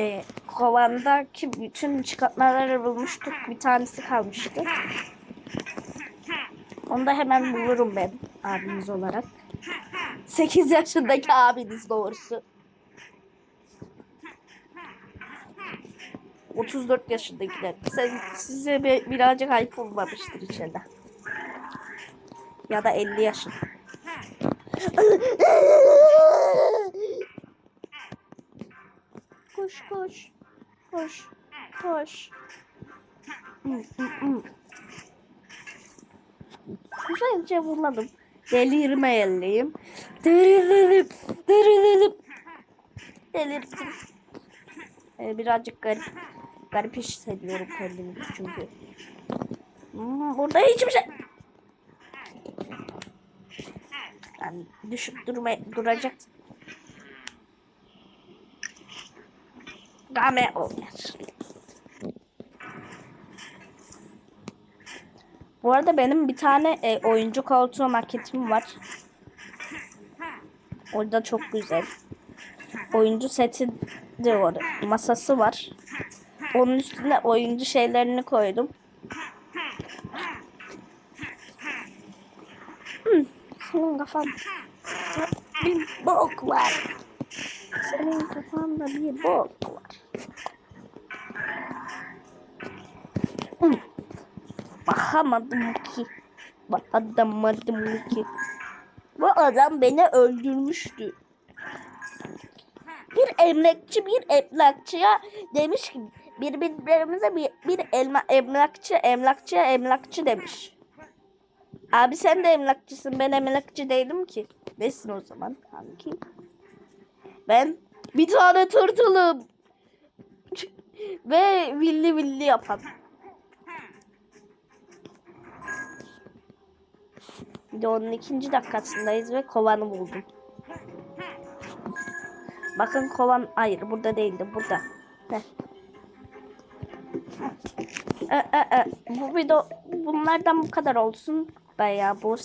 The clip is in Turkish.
e, kovandaki bütün çıkartmaları bulmuştuk. Bir tanesi kalmıştı. Onu da hemen bulurum ben abiniz olarak. 8 yaşındaki abiniz doğrusu. 34 yaşındakiler. Sen, size bir, birazcık ayıp olmamıştır içeride. Ya da 50 yaşında. Koş koş. Koş. Koş. Güzelce vurmadım. Delirmeyeliyim. Delirdim. Delirdim. Delirdim. Ee, birazcık garip. Garip hissediyorum kendimi çünkü. Hmm, burada hiçbir şey. Yani düşüp durma, duracak. Game olmuyor. Bu arada benim bir tane e, oyuncu koltuğu maketim var. Orada çok güzel. Oyuncu seti de var. Masası var. Onun üstüne oyuncu şeylerini koydum. Hmm, senin kafanda bir bok var. Senin kafanda bir bok var. Bakamadım ki. Bakamadım ki. Bu adam beni öldürmüştü. Bir emlakçı bir emlakçıya demiş ki birbirlerimize bir, bir elma, emlakçı emlakçıya emlakçı demiş. Abi sen de emlakçısın ben emlakçı değilim ki. Nesin o zaman kanki? Ben bir tane tırtılım. Ve villi villi yapan. Bir de onun ikinci dakikasındayız ve kovanı buldum. Bakın kovan hayır burada değildi burada. Heh. E, e, e. Bu video bunlardan bu kadar olsun. Bayağı bu